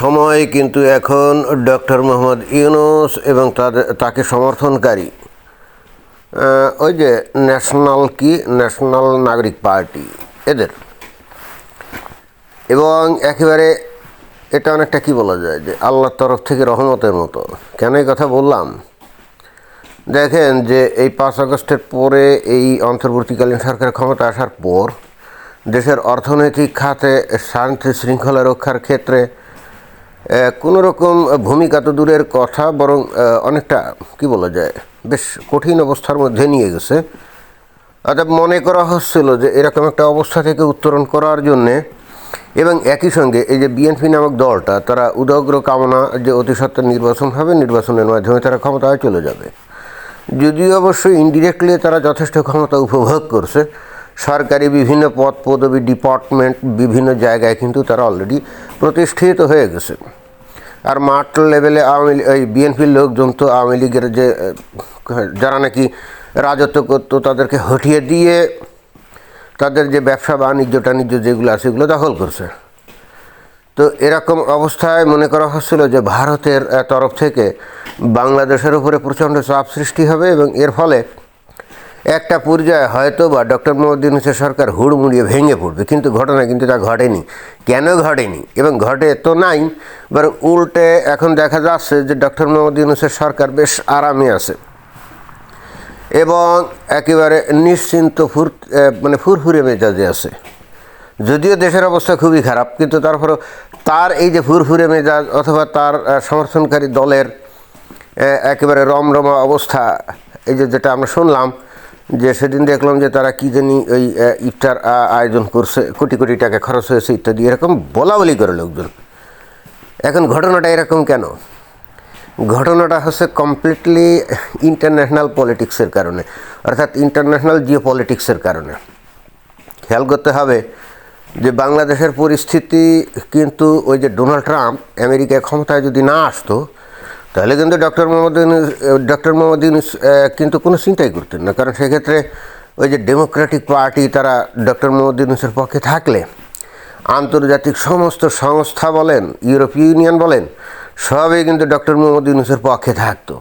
সময় কিন্তু এখন ডক্টর মোহাম্মদ ইউনুস এবং তাদের তাকে সমর্থনকারী। ওই যে ন্যাশনাল কি? ন্যাশনাল নাগরিক পার্টি, এদের। এবং একেবারে এটা অনেকটা কি বলা যায় যে আল্লাহর তরফ থেকে রহমতের মতো। কেন এই কথা বললাম? দেখেন যে এই পাঁচ আগস্টের পরে এই অন্তর্বর্তীকালীন সরকার ক্ষমতা আসার পর দেশের অর্থনৈতিক খাতে শান্তি শৃঙ্খলা রক্ষার ক্ষেত্রে কোনো রকম ভূমিকা তো দূরের কথা, বরং অনেকটা, কি বলা যায়, বেশ কঠিন অবস্থার মধ্যে নিয়ে গেছে। অর্থাৎ মনে করা হচ্ছিল যে এরকম একটা অবস্থা থেকে উত্তরণ করার জন্যে, এবং একই সঙ্গে এই যে বিএনপি নামক দলটা, তারা উদগ্র কামনা যে অতি সত্ত্বর নির্বাচন হবে, নির্বাচনের মাধ্যমে তারা ক্ষমতায় চলে যাবে। যদিও অবশ্যই ইনডিরেক্টলি তারা যথেষ্ট ক্ষমতা উপভোগ করছে সরকারি বিভিন্ন পদ পদবি ডিপার্টমেন্ট বিভিন্ন জায়গায় কিন্তু তারা অলরেডি প্রতিষ্ঠিত হয়ে গেছে। আর মাঠ লেভেলে আওয়ামী এই বিএনপির লোকজন তো আওয়ামী লীগের যে, যারা নাকি রাজত্ব করতো তাদেরকে হটিয়ে দিয়ে তাদের যে ব্যবসা বাণিজ্য টাণিজ্য যেগুলো আছে সেগুলো দখল করছে। তো এরকম অবস্থায় মনে করা হচ্ছিল যে ভারতের তরফ থেকে বাংলাদেশের উপরে প্রচণ্ড চাপ সৃষ্টি হবে এবং এর ফলে একটা পর্যায়ে হয়তো বা ডক্টর মোহাম্মদ ইউনুসের সরকার হুড়মুড়িয়ে ভেঙে পড়বে, কিন্তু ঘটনা কিন্তু তা ঘটেনি। কেন ঘটেনি? এবং ঘটে তো নাই, এবার উল্টে এখন দেখা যাচ্ছে যে ডক্টর মোহাম্মদ ইউনুসের সরকার বেশ আরামে আছে। এবং একেবারে নিশ্চিন্ত ফুর মানে ফুরফুরে মেজাজে আছে। যদিও দেশের অবস্থা খুবই খারাপ, কিন্তু তারপরও তার এই যে ফুরফুরে মেজাজ অথবা তার সমর্থনকারী দলের একেবারে রমরমা অবস্থা, এই যে যেটা আমরা শুনলাম যে সেদিন দেখলাম যে তারা কী জানি ওই ইফতার আয়োজন করছে, কোটি কোটি টাকা খরচ হয়েছে ইত্যাদি, এরকম বলা বলি করে লোকজন। এখন ঘটনাটা এরকম কেন? ঘটনাটা হচ্ছে কমপ্লিটলি ইন্টারন্যাশনাল পলিটিক্সের কারণে, অর্থাৎ ইন্টারন্যাশনাল জিও পলিটিক্সের কারণে। খেয়াল করতে হবে যে বাংলাদেশের পরিস্থিতি কিন্তু ওই যে ডোনাল্ড ট্রাম্প আমেরিকায় ক্ষমতায় যদি না আসতো তাহলে কিন্তু ডক্টর মোহাম্মদ ইউনুস ডক্টর মোহাম্মদ ইউনুস কিন্তু কোনো চিন্তাই করতেন না। কারণ সেক্ষেত্রে ওই যে ডেমোক্রেটিক পার্টি তারা ডক্টর মোহাম্মদ ইউনুসের পক্ষে থাকলে, আন্তর্জাতিক সমস্ত সংস্থা বলেন, ইউরোপীয় ইউনিয়ন বলেন, সবই কিন্তু ডক্টর মোহাম্মদ ইউনুসের পক্ষে থাকতো।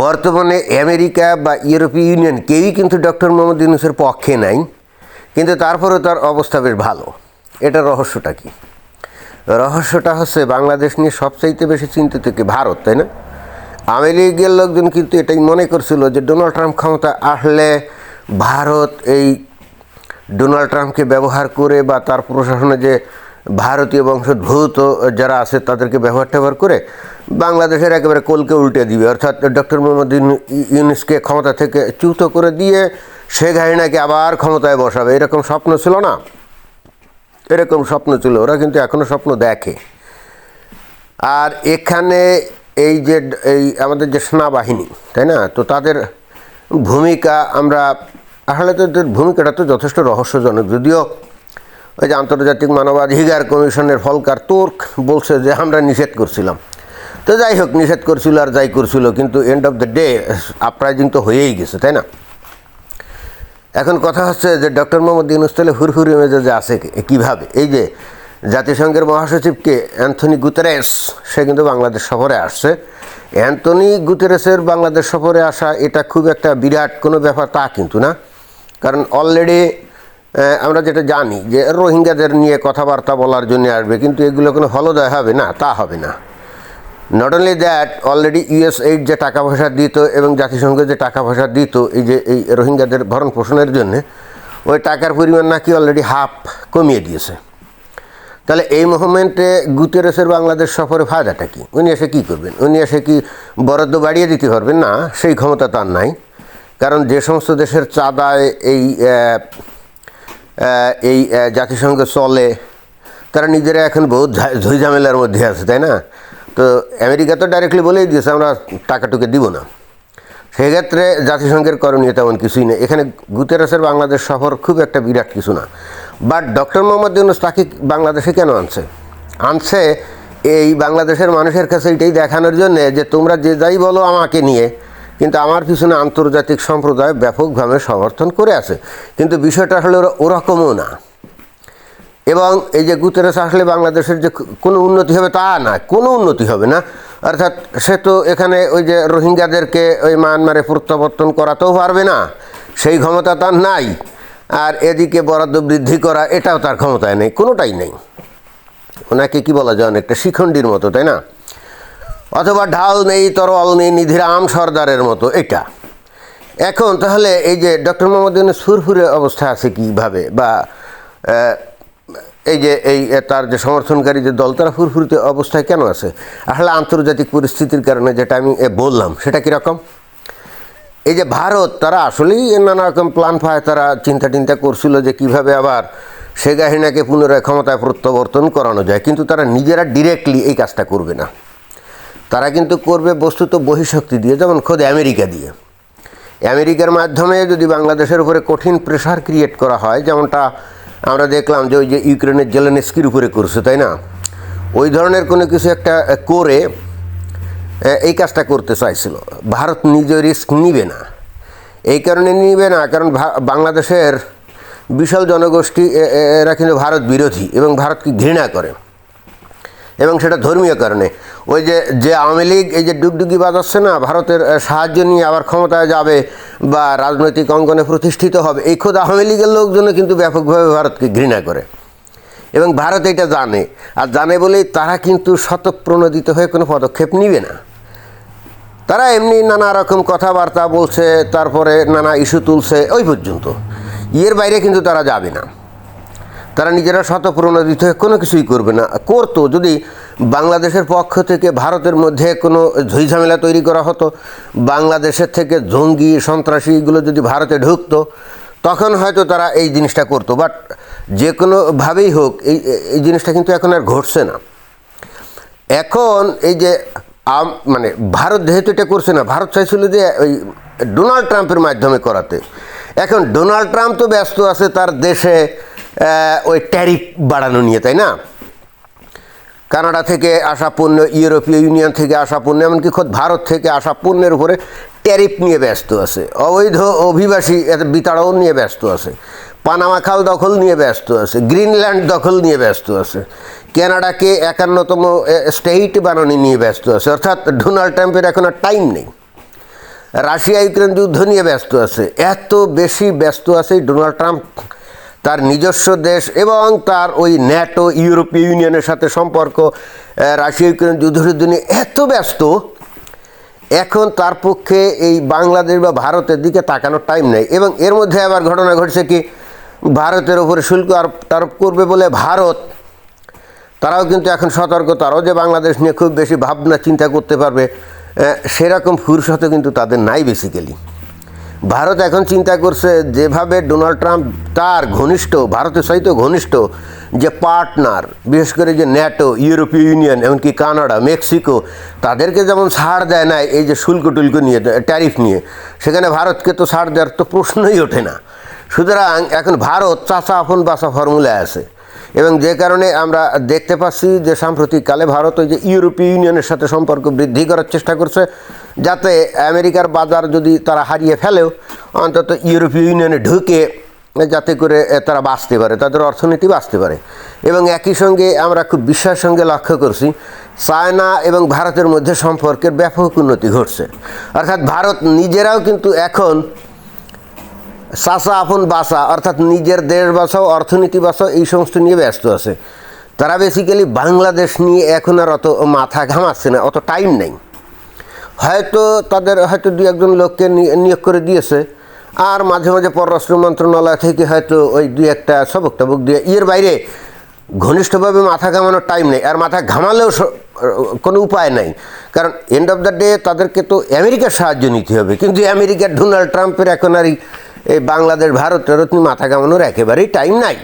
বর্তমানে আমেরিকা বা ইউরোপীয় ইউনিয়ন কেউই কিন্তু ডক্টর মোহাম্মদ ইউনুসের পক্ষে নাই, কিন্তু তারপরেও তার অবস্থা বেশ ভালো। এটা রহস্যটা কি? রহস্যটা হচ্ছে বাংলাদেশ নিয়ে সবচাইতে বেশি চিন্তিত কি ভারত, তাই না? আওয়ামী লীগের লোকজন কিন্তু এটাই মনে করছিল যে ডোনাল্ড ট্রাম্প ক্ষমতা আসলে ভারত এই ডোনাল্ড ট্রাম্পকে ব্যবহার করে বা তার প্রশাসনে যে ভারতীয় বংশোদ্ভূত যারা আছে তাদেরকে ব্যবহার ট্যাবহার করে বাংলাদেশের একেবারে কোলকে উল্টে দিবে। অর্থাৎ ডক্টর মোহাম্মদ ইউনু- ইউনুসকে ক্ষমতা থেকে চ্যুত করে দিয়ে শেখ হাসিনাকে আবার ক্ষমতায় বসাবে। এরকম স্বপ্ন ছিল না। এরকম স্বপ্ন ছিল, ওরা কিন্তু এখনও স্বপ্ন দেখে। আর এখানে এই যে, এই আমাদের যে সেনাবাহিনী, তাই না? তো তাদের ভূমিকা আমরা, আসলে তো ভূমিকাটা তো যথেষ্ট রহস্যজনক। যদিও ওই যে আন্তর্জাতিক মানবাধিকার কমিশনের ফলকার তুর্ক বলছে যে, আমরা নিষেধ করছিলাম। তো যাই হোক, নিষেধ করছিল আর যাই করছিল, কিন্তু end of the day uprising তো হয়েই গেছে, তাই না? এখন কথা হচ্ছে যে ডক্টর মোহাম্মদ ইউনুস তাহলে হুরহুরি মেজাজে আছে কীভাবে? এই যে জাতিসংঘের মহাসচিবকে অ্যান্থনি গুতেরেস, সে কিন্তু বাংলাদেশ সফরে আসছে। অ্যান্থনি গুতেরেসের বাংলাদেশ সফরে আসা, এটা খুব একটা বিরাট কোনো ব্যাপার তা কিন্তু না। কারণ অলরেডি আমরা যেটা জানি যে রোহিঙ্গাদের নিয়ে কথাবার্তা বলার জন্য আসবে, কিন্তু এগুলো কোনো ফলদায় হবে না, তা হবে না। Not only that already US aid যে টাকা পয়সা দিত এবং জাতিসংঘ যে টাকা পয়সা দিত, এই যে, এই রোহিঙ্গাদের ভরণ পোষণের জন্যে, ওই টাকার পরিমাণ নাকি অলরেডি হাফ কমিয়ে দিয়েছে। তাহলে এই মোমেন্টে গুতেরেসের বাংলাদেশ সফরে ফায়দাটা কি? উনি এসে কী করবেন? উনি এসে কি বরাদ্দ বাড়িয়ে দিতে পারবেন? না, সেই ক্ষমতা তার নাই। কারণ যে সমস্ত দেশের চাঁদায় এই এই জাতিসংঘ চলে, তারা নিজেরা এখন ঝই ঝামেলার মধ্যে আছে, তাই না? তো আমেরিকা তো ডাইরেক্টলি বলেই দিয়েছে, আমরা টাকাটুকে দিব না। সেক্ষেত্রে জাতিসংঘের করণীয় তেমন কিছুই নেই। এখানে গুতেরাসের বাংলাদেশ সফর খুব একটা বিরাট কিছু না। বাট ডক্টর মোহাম্মদ ইউনুস তাকে বাংলাদেশে কেন আনছে? আনছে এই বাংলাদেশের মানুষের কাছে এটাই দেখানোর জন্য যে তোমরা যে যাই বলো আমাকে নিয়ে, কিন্তু আমার পিছনে আন্তর্জাতিক সম্প্রদায় ব্যাপকভাবে সমর্থন করে আছে। কিন্তু বিষয়টা হলো ওরা- ওরকমও না। এবং এই যে গুতেরেস আসলে বাংলাদেশের যে কোনো উন্নতি হবে তা না, কোনো উন্নতি হবে না। অর্থাৎ সে তো এখানে ওই যে রোহিঙ্গাদেরকে ওই মায়ানমারে প্রত্যাবর্তন করাতেও পারবে না, সেই ক্ষমতা তার নাই। আর এদিকে বরাদ্দ বৃদ্ধি করা, এটাও তার ক্ষমতায় নেই, কোনোটাই নেই। ওনাকে কি বলা যায়, অনেকটা শিখণ্ডীর মতো, তাই না? অথবা ঢাল নেই তরল নেই নিধিরাম সর্দারের মতো, এটা। এখন তাহলে এই যে ডক্টর মোহাম্মদ ইউনুস অবস্থা আছে কীভাবে? বা এই যে এই তার যে সমর্থনকারী যে দল, তারা ফুরফুরিতে অবস্থায় কেন আছে? আসলে আন্তর্জাতিক পরিস্থিতির কারণে যেটা আমি বললাম, সেটা কীরকম এই যে ভারত, তারা আসলেই নানা রকম প্ল্যান পায় তারা চিন্তা টিন্তা করছিল যে কীভাবে আবার শেখ হাসিনাকে পুনরায় ক্ষমতায় প্রত্যাবর্তন করানো যায়, কিন্তু তারা নিজেরা ডিরেক্টলি এই কাজটা করবে না। তারা কিন্তু করবে বস্তুত বহিঃশক্তি দিয়ে, যেমন খোদ আমেরিকা দিয়ে। আমেরিকার মাধ্যমে যদি বাংলাদেশের উপরে কঠিন প্রেশার ক্রিয়েট করা হয়, যেমনটা আমরা দেখলাম যে ওই যে ইউক্রেনের জেলেনস্কির উপরে করছে, তাই না? ওই ধরনের কোনো কিছু একটা করে এই কাজটা করতে চাইছিল। ভারত নিজে রিস্ক নিবে না। এই কারণে নিবে না, কারণ বাংলাদেশের বিশাল জনগোষ্ঠী এরা কিন্তু ভারত বিরোধী এবং ভারতকে ঘৃণা করে। এবং সেটা ধর্মীয় কারণে। ওই যে যে আওয়ামী লীগ এই যে ডুগডুগি বাজাচ্ছে না, ভারতের সাহায্য নিয়ে আবার ক্ষমতায় যাবে বা রাজনৈতিক অঙ্গনে প্রতিষ্ঠিত হবে, এই খোদ আওয়ামী লীগের লোকজন কিন্তু ব্যাপকভাবে ভারতকে ঘৃণা করে। এবং ভারত এটা জানে, আর জানে বলেই তারা কিন্তু শতপ্রণোদিত হয়ে কোনো পদক্ষেপ নিবে না। তারা এমনি নানা রকম কথাবার্তা বলছে, তারপরে নানা ইস্যু তুলছে, ওই পর্যন্ত। ইয়ের বাইরে কিন্তু তারা যাবে না। তারা নিজেরা শতপ্রণোদিত হয়ে কোনো কিছুই করবে না। করতো, যদি বাংলাদেশের পক্ষ থেকে ভারতের মধ্যে কোনো ঝুঁঝামেলা তৈরি করা হতো, বাংলাদেশের থেকে জঙ্গি সন্ত্রাসী এগুলো যদি ভারতে ঢুকতো, তখন হয়তো তারা এই জিনিসটা করতো। বাট যে কোনোভাবেই হোক, এই এই জিনিসটা কিন্তু এখন আর ঘটছে না। এখন এই যে আম- মানে ভারত যেহেতু এটা করছে না, ভারত চাইছিল যে ওই ডোনাল্ড ট্রাম্পের মাধ্যমে করাতে। এখন ডোনাল্ড ট্রাম্প তো ব্যস্ত আছে তার দেশে ওই ট্যারিফ বাড়ানো নিয়ে, তাই না? কানাডা থেকে আসা পণ্য, ইউরোপীয় ইউনিয়ন থেকে আসা পণ্য, এমনকি খোদ ভারত থেকে আসা পণ্যের উপরে ট্যারিফ নিয়ে ব্যস্ত আছে। অবৈধ অভিবাসী, এত বিতাড়াও নিয়ে ব্যস্ত আছে। পানামা খাল দখল নিয়ে ব্যস্ত আছে। গ্রিনল্যান্ড দখল নিয়ে ব্যস্ত আছে। কানাডাকে একান্নতম স্টেট বানানো নিয়ে ব্যস্ত আছে। অর্থাৎ ডোনাল্ড ট্রাম্পের এখন আর টাইম নেই। রাশিয়া ইউক্রেন যুদ্ধ নিয়ে ব্যস্ত আছে। এত বেশি ব্যস্ত আছে ডোনাল্ড ট্রাম্প তার নিজস্ব দেশ এবং তার ওই ন্যাটো ইউরোপীয় ইউনিয়নের সাথে সম্পর্ক রাশিয়া ইউক্রেন যুদ্ধযুদ্ধ নিয়ে এত ব্যস্ত, এখন তার পক্ষে এই বাংলাদেশ বা ভারতের দিকে তাকানোর টাইম নেই। এবং এর মধ্যে আবার ঘটনা ঘটছে কি, ভারতের উপরে শুল্ক আরোপ করবে বলে ভারত, তারাও কিন্তু এখন সতর্ক। তারাও যে বাংলাদেশ নিয়ে খুব বেশি ভাবনা, চিন্তা করতে পারবে সেরকম ফুরসত কিন্তু তাদের নাই বেসিক্যালি ভারত এখন চিন্তা করছে যেভাবে ডোনাল্ড ট্রাম্প তার ঘনিষ্ঠ, ভারতের সহিত ঘনিষ্ঠ যে পার্টনার, বিশেষ করে যে ন্যাটো, ইউরোপীয় ইউনিয়ন, এমনকি কানাডা, মেক্সিকো, তাদেরকে যেমন ছাড় দেয় না এই যে শুল্ক টুল্ক নিয়ে, ট্যারিফ নিয়ে, সেখানে ভারতকে তো ছাড় দেওয়ার তো প্রশ্নই ওঠে না। সুতরাং এখন ভারত চাচা আপন বাসা ফর্মুলায় আছে। এবং যে কারণে আমরা দেখতে পাচ্ছি যে সাম্প্রতিককালে ভারত ওই যে ইউরোপীয় ইউনিয়নের সাথে সম্পর্ক বৃদ্ধি করার চেষ্টা করছে, যাতে আমেরিকার বাজার যদি তারা হারিয়ে ফেলেও অন্তত ইউরোপীয় ইউনিয়নে ঢুকে যাতে করে তারা বাঁচতে পারে, তাদের অর্থনীতি বাঁচতে পারে। এবং একই সঙ্গে আমরা খুব বিশ্বাসের সঙ্গে লক্ষ্য করছি, চায়না এবং ভারতের মধ্যে সম্পর্কের ব্যাপক উন্নতি ঘটছে। অর্থাৎ ভারত নিজেরাও কিন্তু এখন চাষা আপন বাসা, অর্থাৎ নিজের দেশ বাসাও, অর্থনীতি বাসাও, এই সমস্ত নিয়ে ব্যস্ত আছে। তারা বেসিক্যালি বাংলাদেশ নিয়ে এখন আর অত মাথা ঘামাচ্ছে না, অত টাইম নেই। হয়তো তাদের, হয়তো দু একজন লোককে নিয়োগ করে দিয়েছে, আর মাঝে মাঝে পররাষ্ট্র মন্ত্রণালয় থেকে হয়তো ওই দুই একটা সবক টবক দিয়ে ইয়ের বাইরে ঘনিষ্ঠভাবে মাথা ঘামানোর টাইম নেই। আর মাথা ঘামালেও কোনো উপায় নাই। কারণ এন্ড অফ দ্য ডে তাদেরকে তো আমেরিকার সাহায্য নিতে হবে। কিন্তু আমেরিকার ডোনাল্ড ট্রাম্পের এখন আর এই বাংলাদেশ ভারত মাথা ঘামানোর একেবারেই টাইম নাই।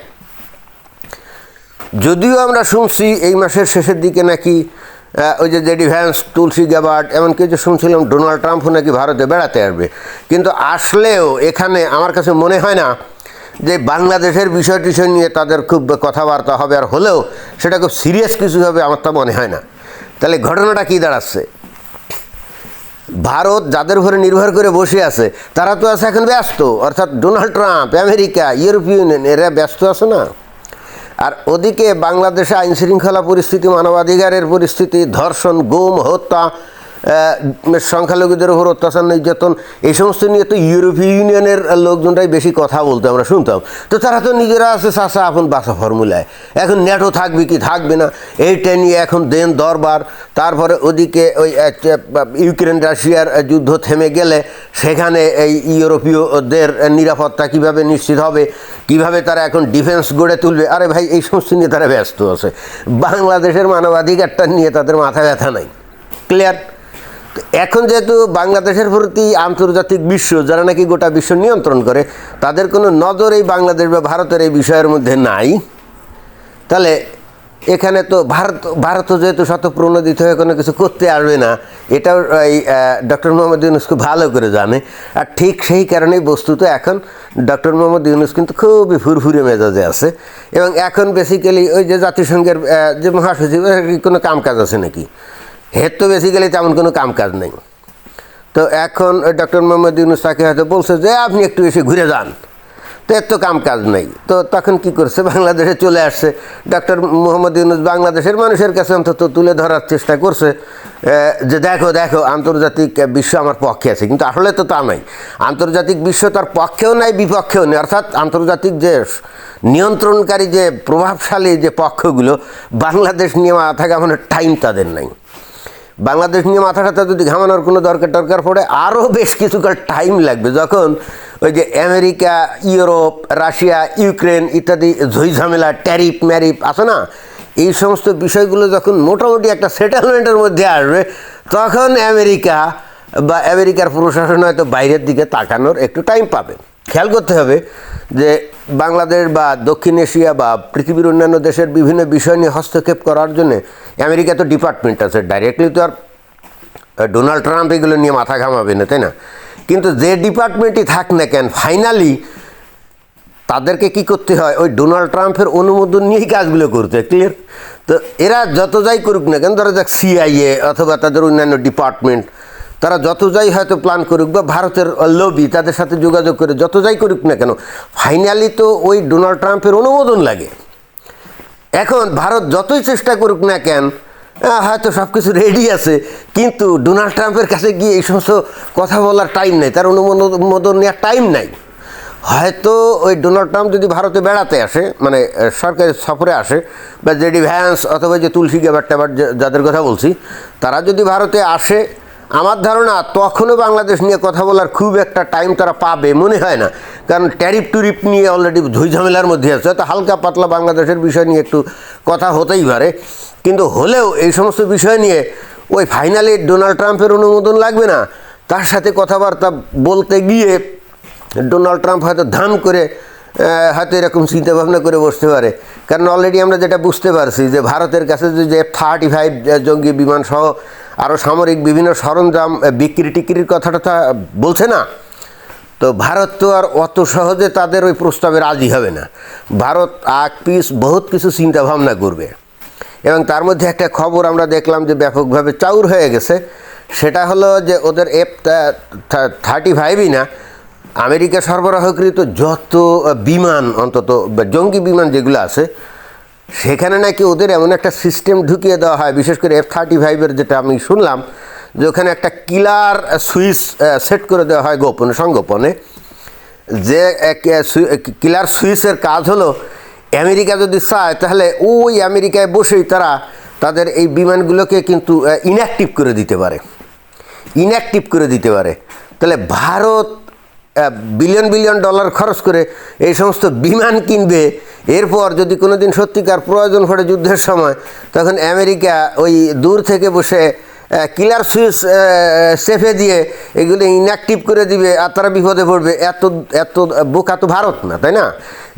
যদিও আমরা শুনছি এই মাসের শেষের দিকে নাকি ওই যে জেডি ভ্যান্স তুলসী এমনকি যে শুনছিলাম ডোনাল্ড ট্রাম্পও নাকি ভারতে বেড়াতে আসবে। কিন্তু আসলেও এখানে আমার কাছে মনে হয় না যে বাংলাদেশের বিষয় টিষয় নিয়ে তাদের খুব কথাবার্তা হবে আর হলেও সেটা খুব সিরিয়াস কিছু হবে আমার তা মনে হয় না। তাহলে ঘটনাটা কী দাঁড়াচ্ছে? ভারত যাদের উপরে নির্ভর করে বসে আছে, তারা তো আছে এখন ব্যস্ত। অর্থাৎ ডোনাল্ড ট্রাম্প, আমেরিকা, ইউরোপীয় ইউনিয়ন, এরা ব্যস্ত আছে না? আর ওদিকে বাংলাদেশে আইন শৃঙ্খলা পরিস্থিতি, মানবাধিকারের পরিস্থিতি, ধর্ষণ, গুম, হত্যা সংখ্যালঘুদের উপর অত্যাচার, নির্যাতন, এই সমস্ত নিয়ে তো ইউরোপীয় ইউনিয়নের লোকজনরাই বেশি কথা বলতো, আমরা শুনতাম। তো তারা তো নিজেরা আছে চাষা আপন বাসা ফর্মুলায়। এখন নেটো থাকবে কি থাকবে না, এইটা নিয়ে এখন দেন দরবার। তারপরে ওদিকে ওই ইউক্রেন, রাশিয়ার যুদ্ধ থেমে গেলে সেখানে এই ইউরোপীয়দের নিরাপত্তা কীভাবে নিশ্চিত হবে, কীভাবে তারা এখন ডিফেন্স গড়ে তুলবে, আরে ভাই, এই সমস্ত নিয়ে তারা ব্যস্ত আছে। বাংলাদেশের মানবাধিকারটা নিয়ে তাদের মাথা ব্যথা নাই। ক্লিয়ার এখন যেহেতু বাংলাদেশের প্রতি আন্তর্জাতিক বিশ্ব, যারা নাকি গোটা বিশ্ব নিয়ন্ত্রণ করে, তাদের কোনো নজর এই বাংলাদেশ বা ভারতের এই বিষয়ের মধ্যে নাই। তাহলে এখানে তো ভারত, ভারতও যেহেতু শত প্রণোদিত হয়ে কোনো কিছু করতে আসবে না, এটাও এই ডক্টর মোহাম্মদ ইউনুস খুব ভালো করে জানে। আর ঠিক সেই কারণেই বস্তুত এখন ডক্টর মোহাম্মদ ইউনুস কিন্তু খুবই ফুরফুরে মেজাজে আছে। এবং এখন বেসিক্যালি ওই যে জাতিসংঘের যে মহাসচিব কোনো কাম কাজ আছে নাকি? হের তো বেসিক্যালি তেমন কোনো কাম কাজ নেই। তো এখন ডক্টর মোহাম্মদ ইউনুস তাকে হয়তো বলছে যে, আপনি একটু এসে ঘুরে যান। তো এর তো কাম কাজ নেই। তো তখন কি করছে? বাংলাদেশে চলে আসছে। ডক্টর মোহাম্মদ ইউনুস বাংলাদেশের মানুষের কাছে অন্তত তুলে ধরার চেষ্টা করছে যে দেখো দেখো, আন্তর্জাতিক বিশ্ব আমার পক্ষে আছে। কিন্তু আসলে তো তা নাই আন্তর্জাতিক বিশ্ব তার পক্ষেও নাই, বিপক্ষেও নেই। অর্থাৎ আন্তর্জাতিক যে নিয়ন্ত্রণকারী যে প্রভাবশালী যে পক্ষগুলো, বাংলাদেশ নিয়ে মাথা ঘামানোর টাইম তাদের নাই। বাংলাদেশ নিয়ে মাথা যদি ঘামানোর কোনো দরকার টরকার পড়ে, আরও বেশ কিছুকাল টাইম লাগবে। যখন ওই যে আমেরিকা, ইউরোপ, রাশিয়া, ইউক্রেন ইত্যাদি ঝামেলা ট্যারিফ ম্যারিফ আছে না? এই সমস্ত বিষয়গুলো যখন মোটামুটি একটা সেটেলমেন্টের মধ্যে আসবে, তখন আমেরিকা বা আমেরিকার প্রশাসন হয়তো বাইরের দিকে তাকানোর একটু টাইম পাবে। খেয়াল করতে হবে যে বাংলাদেশ বা দক্ষিণ এশিয়া বা পৃথিবীর অন্যান্য দেশের বিভিন্ন বিষয় নিয়ে হস্তক্ষেপ করার জন্য আমেরিকা তো ডিপার্টমেন্ট আছে। ডাইরেক্টলি তো আর ডোনাল্ড ট্রাম্প এগুলো নিয়ে মাথা ঘামাবে না, তাই না? কিন্তু যে ডিপার্টমেন্টই থাক না কেন ফাইনালি তাদেরকে কি করতে হয়? ওই ডোনাল্ড ট্রাম্পের অনুমোদন নিয়েই কাজগুলো করতে ক্লিয়ার তো এরা যত যাই করুক না কেন, ধরা যাক সিআইএ অথবা তাদের অন্যান্য ডিপার্টমেন্ট তারা যত যাই হয়তো প্ল্যান করুক বা ভারতের লবি তাদের সাথে যোগাযোগ করে যত যাই করুক না কেন ফাইনালি তো ওই ডোনাল্ড ট্রাম্পের অনুমোদন লাগে। এখন ভারত যতই চেষ্টা করুক না কেন হয়তো সব কিছু রেডি আছে, কিন্তু ডোনাল্ড ট্রাম্পের কাছে গিয়ে এই সমস্ত কথা বলার টাইম নেই, তার অনুমোদন নেওয়ার টাইম নাই। হয়তো ওই ডোনাল্ড ট্রাম্প যদি ভারতে বেড়াতে আসে মানে সরকারি সফরে আসে, বা জেডি ভ্যান্স অথবা যে তুলসী গ্যাবার ট্যাবার যাদের কথা বলছি, তারা যদি ভারতে আসে আমার ধারণা তখনও বাংলাদেশ নিয়ে কথা বলার খুব একটা টাইম তারা পাবে, মনে হয় না। কারণ ট্যারিফ টুরিফ নিয়ে অলরেডি ঝই ঝামেলার মধ্যে আছে। হয়তো হালকা পাতলা বাংলাদেশের বিষয় নিয়ে একটু কথা হতেই পারে। কিন্তু হলেও এই সমস্ত বিষয় নিয়ে ওই ফাইনালি ডোনাল্ড ট্রাম্পের অনুমোদন লাগবে না। তার সাথে কথাবার্তা বলতে গিয়ে ডোনাল্ড ট্রাম্প হয়তো ধাম করে হয়তো এরকম চিন্তা ভাবনা করে বসতে পারে। কারণ অলরেডি আমরা যেটা বুঝতে পারছি যে ভারতের কাছে যে থার্টি ফাইভ জঙ্গি বিমান সহ আরও সামরিক বিভিন্ন সরঞ্জাম বিক্রি টিক্রির কথাটা তা বলছে না? তো ভারত তো আর অত সহজে তাদের ওই প্রস্তাবে রাজি হবে না। ভারত আগ পিস বহুত কিছু চিন্তা ভাবনা করবে। এবং তার মধ্যে একটা খবর আমরা দেখলাম যে ব্যাপকভাবে চাউর হয়ে গেছে। সেটা হলো যে ওদের এফ থার্টি ফাইভই না, আমেরিকা সরবরাহকৃত যত বিমান, অন্তত জঙ্গি বিমান যেগুলো আছে সেখানে নাকি ওদের এমন একটা সিস্টেম ঢুকিয়ে দেওয়া হয়, বিশেষ করে এফ থার্টি ফাইভের যেটা আমি শুনলাম, যে ওখানে একটা কিলার সুইচ সেট করে দেওয়া হয় গোপনে, সংগোপনে, যে কিলার সুইচের কাজ হলো, আমেরিকা যদি চায়, তাহলে ওই আমেরিকায় বসেই তারা তাদের এই বিমানগুলোকে কিন্তু ইনঅ্যাক্টিভ করে দিতে পারে। ইনঅ্যাক্টিভ করে দিতে পারে। তাহলে ভারত বিলিয়ন বিলিয়ন ডলার খরচ করে এই সমস্ত বিমান কিনবে, এরপর যদি কোনো দিন সত্যিকার প্রয়োজন পড়ে যুদ্ধের সময়, তখন আমেরিকা ওই দূর থেকে বসে কিলার সুইচ সেফে দিয়ে এগুলো ইনঅ্যাক্টিভ করে দিবে আর তারা বিপদে পড়বে। এত এত বোকা তো ভারত না, তাই না?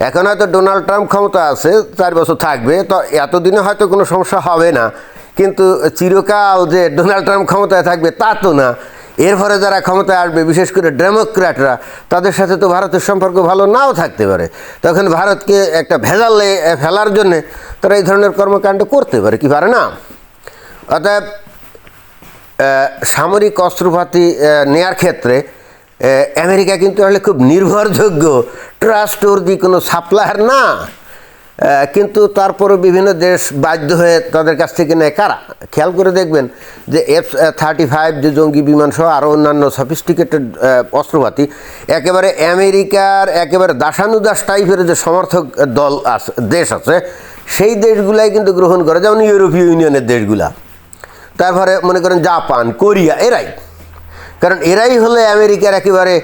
এখন হয়তো ডোনাল্ড ট্রাম্প ক্ষমতা আছে, চার বছর থাকবে, তো এতদিনে হয়তো কোনো সমস্যা হবে না। কিন্তু চিরকাল যে ডোনাল্ড ট্রাম্প ক্ষমতায় থাকবে তা তো না। এর ফলে যারা ক্ষমতায় আসবে, বিশেষ করে ডেমোক্র্যাটরা, তাদের সাথে তো ভারতের সম্পর্ক ভালো নাও থাকতে পারে। তখন ভারতকে একটা ভেজালে ফেলার জন্যে তারা এই ধরনের কর্মকাণ্ড করতে পারে, কি পারে না? অতএব সামরিক অস্ত্রপাতি নেয়ার ক্ষেত্রে আমেরিকা কিন্তু আসলে খুব নির্ভরযোগ্য। ট্রাস্ট দি কোনো সাপ্লায়ার না। কিন্তু তারপরে বিভিন্ন দেশ বাধ্য হয়ে তাদের কাছ থেকে নেয়। কারা? খেয়াল করে দেখবেন যে এফ থার্টি ফাইভ যে জঙ্গি বিমান সহ আরও অন্যান্য সফিস্টিকেটেড অস্ত্রপাতি, একেবারে আমেরিকার একেবারে দাসানুদাস টাইপের যে সমর্থক দল আছে দেশ আছে, সেই দেশগুলাই কিন্তু গ্রহণ করে। যেমন ইউরোপীয় ইউনিয়নের দেশগুলা। তারপরে মনে করেন জাপান, কোরিয়া, এরাই। কারণ এরাই হলে আমেরিকার একেবারে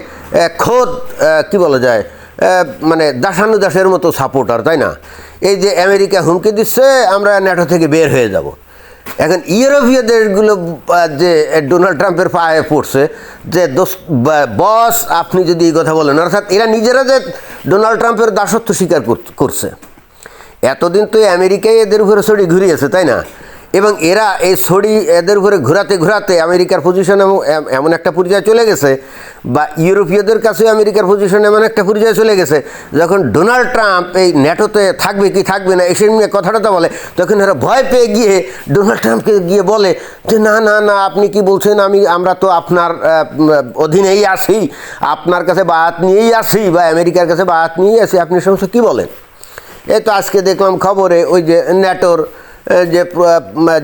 খোদ কি বলা যায় মানে দাসানুদাসের মতো সাপোর্টার তাই না? এই যে আমেরিকা হুমকি দিচ্ছে, আমরা ন্যাটো থেকে বের হয়ে যাব। এখন ইউরোপীয় দেশগুলো যে ডোনাল্ড ট্রাম্পের পায়ে পড়ছে, যে বস, আপনি যদি এই কথা বলেন, অর্থাৎ এরা নিজেরা যে ডোনাল্ড ট্রাম্পের দাসত্ব স্বীকার কর- করছে। এতদিন তো এই আমেরিকাই এদের উপরে ছড়ি ঘুরিয়েছে, তাই না? এবং এরা এই ছড়ি এদের উপরে ঘোরাতে ঘোরাতে আমেরিকার পজিশন এমন একটা পর্যায়ে চলে গেছে বা ইউরোপীয়দের কাছেও আমেরিকার পজিশন এমন একটা পর্যায়ে চলে গেছে। যখন ডোনাল্ড ট্রাম্প এই ন্যাটোতে থাকবে কি থাকবে না এসে নিয়ে কথাটা বলে, তখন এরা ভয় পেয়ে গিয়ে ডোনাল্ড ট্রাম্পকে গিয়ে বলে যে, না না না, আপনি কি বলছেন? আমি, আমরা তো আপনার অধীনেই আসি আপনার কাছে বাত নিয়েই আসি বা আমেরিকার কাছে বাত নিয়েই আসি আপনি সমস্ত কী বলেন? এই তো আজকে দেখলাম খবরে ওই যে ন্যাটোর যে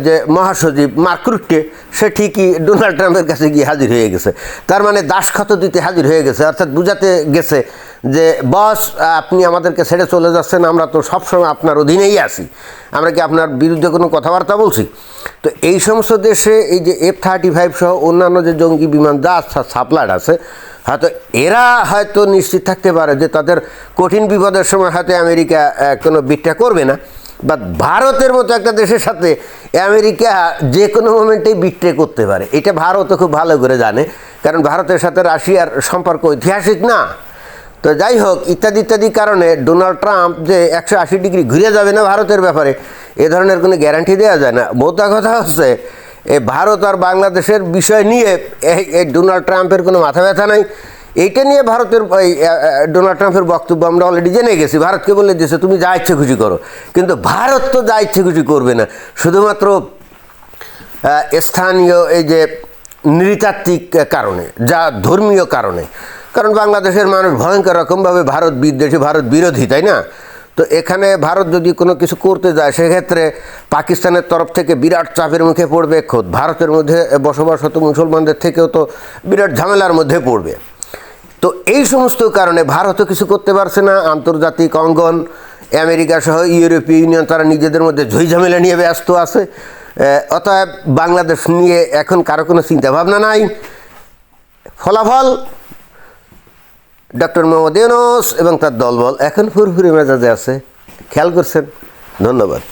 যে মহাসচিব মার্কুটে সে ঠিকই ডোনাল্ড ট্রাম্পের কাছে গিয়ে হাজির হয়ে গেছে। তার মানে দাসখত দিতে হাজির হয়ে গেছে। অর্থাৎ বুঝাতে গেছে যে, বস, আপনি আমাদেরকে ছেড়ে চলে যাচ্ছেন, আমরা তো সবসময় আপনার অধীনেই আছি। আমরা কি আপনার বিরুদ্ধে কোনো কথাবার্তা বলছি? তো এই সমস্ত দেশে এই যে এফ থার্টি ফাইভ সহ অন্যান্য যে জঙ্গি বিমান যা সাপ্লাইড আছে, হয়তো এরা হয়তো নিশ্চিত থাকতে পারে যে তাদের কঠিন বিপদের সময় হয়তো আমেরিকা কোনো বিটটা করবে না। বা ভারতের মতো একটা দেশের সাথে আমেরিকা যে কোনো মোমেন্টেই বিট্রে করতে পারে। এটা ভারতও খুব ভালো করে জানে। কারণ ভারতের সাথে রাশিয়ার সম্পর্ক ঐতিহাসিক না। তো যাই হোক, ইত্যাদি ইত্যাদি কারণে ডোনাল্ড ট্রাম্প যে একশো আশি ডিগ্রি ঘুরে যাবে না ভারতের ব্যাপারে, এ ধরনের কোনো গ্যারান্টি দেওয়া যায় না। মোটা কথা হচ্ছে, এ ভারত আর বাংলাদেশের বিষয় নিয়ে এই ডোনাল্ড ট্রাম্পের কোনো মাথা ব্যথা নাই। এইটা নিয়ে ভারতের, এই ডোনাল্ড ট্রাম্পের বক্তব্য আমরা অলরেডি জেনে গেছি। ভারতকে বলে দিয়েছে, তুমি যা ইচ্ছে খুশি করো। কিন্তু ভারত তো যা ইচ্ছে খুশি করবে না। শুধুমাত্র স্থানীয় এই যে নৃতাত্ত্বিক কারণে, যা ধর্মীয় কারণে। কারণ বাংলাদেশের মানুষ ভয়ঙ্কর রকমভাবে ভারত বিদ্বেষী, ভারত বিরোধী, তাই না? তো এখানে ভারত যদি কোনো কিছু করতে যায়, সেক্ষেত্রে পাকিস্তানের তরফ থেকে বিরাট চাপের মুখে পড়বে খোদ। ভারতের মধ্যে বসবাসরত মুসলমানদের থেকেও তো বিরাট ঝামেলার মধ্যে পড়বে। তো এই সমস্ত কারণে ভারতও কিছু করতে পারছে না, আন্তর্জাতিক অঙ্গন, আমেরিকা সহ ইউরোপীয় ইউনিয়ন, তারা নিজেদের মধ্যে ঝইঝামেলা নিয়ে ব্যস্ত আছে। অতএব বাংলাদেশ নিয়ে এখন কারও কোনো চিন্তাভাবনা নাই। ফলাফল, ডক্টর মোহাম্মদ ইউনুস এবং তার দলবল এখন ফুরফুরি মেজাজে আছে। খেয়াল করছেন? ধন্যবাদ।